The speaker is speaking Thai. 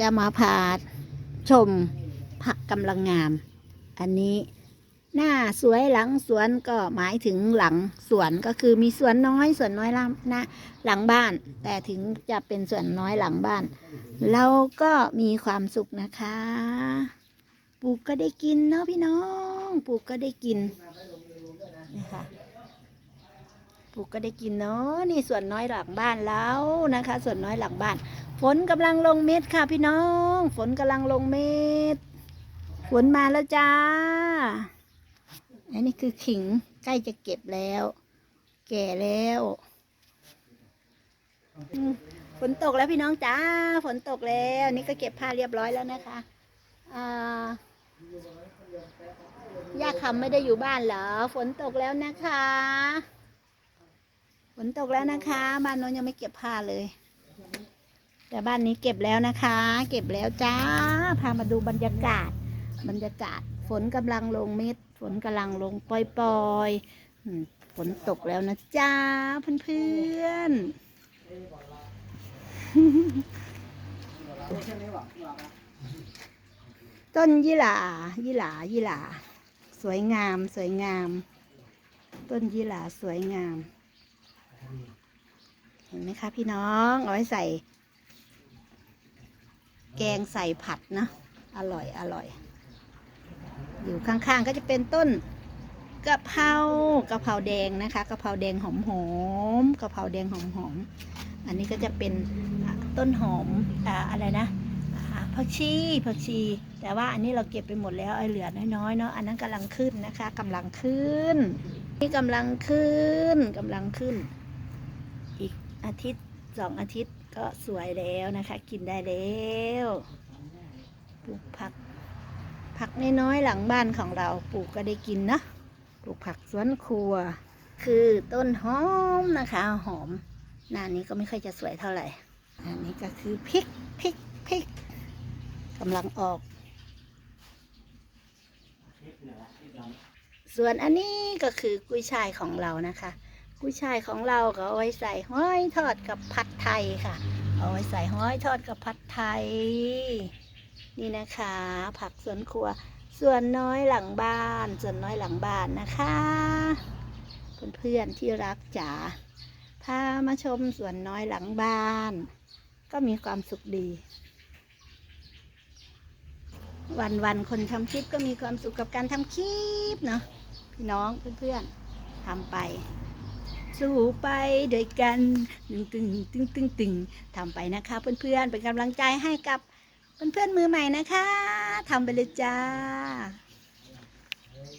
จะมาพาชมผักกำลังงาม อันนี้หน้าสวยหลังสวนก็หมายถึงหลังสวนก็คือมีสวนน้อยสวนน้อยลังหน้าหลังบ้าน แต่ถึงจะเป็นสวนน้อยหลังบ้าน เราก็มีความสุขนะคะ ปลูกก็ได้กินเนาะพี่น้อง ปลูกก็ได้กินนะคะปลูกก็ได้กินเนาะนี่สวนน้อยหลังบ้านแล้วนะคะสวนน้อยหลังบ้าน ฝนกำลังลงเม็ดค่ะพี่น้อง ฝนกำลังลงเม็ด ฝนมาแล้วจ้า อันนี้คือขิงใกล้จะเก็บแล้ว แก่แล้วฝนตกแล้วพี่น้องจ้า ฝนตกแล้ว นี่ก็เก็บผ้าเรียบร้อยแล้วนะคะอ่าย่าคำไม่ได้อยู่บ้านเหรอ ฝนตกแล้วนะคะ ฝนตกแล้วนะคะ บ้านน้นยังไม่เก็บผ้าเลย แต่บ้านนี้เก็บแล้วนะคะ เก็บแล้วจ้า พามาดูบรรยากาศ บรรยากาศ ฝนกำลังลงเม็ด ฝนกำลังลงปล่อยๆ ฝนตกแล้วนะจ้าเพื่อนๆ ต้นยี่หร่ายี่หร่ายี่หร่าสวยงามสวยงาม ต้นยี่หร่าสวยงาม เห็นไหมคะพี่น้อง เอาไว้ใส่ แกงใส่ผัดนะ อร่อยอร่อย อยู่ข้างๆก็จะเป็นต้นกะเพรากะเพราแดงนะคะกะเพราแดงหอมๆกะเพราแดงหอมๆอันนี้ก็จะเป็นต้นหอมออะไรนะผักชีผักชี แต่ว่าอันนี้เราเก็บไปหมดแล้วไอ้เหลือน้อยๆเนาะอันนั้นกำลังขึ้นนะคะกำลังขึ้น นี่กำลังขึ้นกำลังขึ้น อีกอาทิตย์ สองอาทิตย์ก็สวยแล้วนะคะ กินได้แล้วปลูกผัก ผักน้อยๆหลังบ้านของเราปลูกก็ได้กินนะปลูกผักสวนครัว คือต้นหอมนะคะหอมหน้านี้ก็ไม่ค่อยจะสวยเท่าไหร่ อันนี้ก็คือพริกพริกพริกกำลังออก ส่วนอันนี้ก็คือกุ้ยช่ายของเรานะคะ กุ้ยช่ายของเราก็เอาไว้ใส่ห้อยทอดกับผัดไทยค่ะ เอาไว้ใส่ห้อยทอดกับผัดไทย นี่นะคะ ผักสวนครัว ส่วนน้อยหลังบ้าน ส่วนน้อยหลังบ้านนะคะเพื่อนๆที่รักจ๋าพามาชมส่วนน้อยหลังบ้าน ก็มีความสุขดี วันๆคนทำคลิปก็มีความสุขกับการทำคลิปเนาะพี่น้องเพื่อนๆทำไป สู้ไปด้วยกันตึงตึงตึงตึงตึงทำไปนะคะ เพื่อนๆเป็นกำลังใจให้กับเพื่อนๆมือใหม่นะคะทำไปเลยจ้า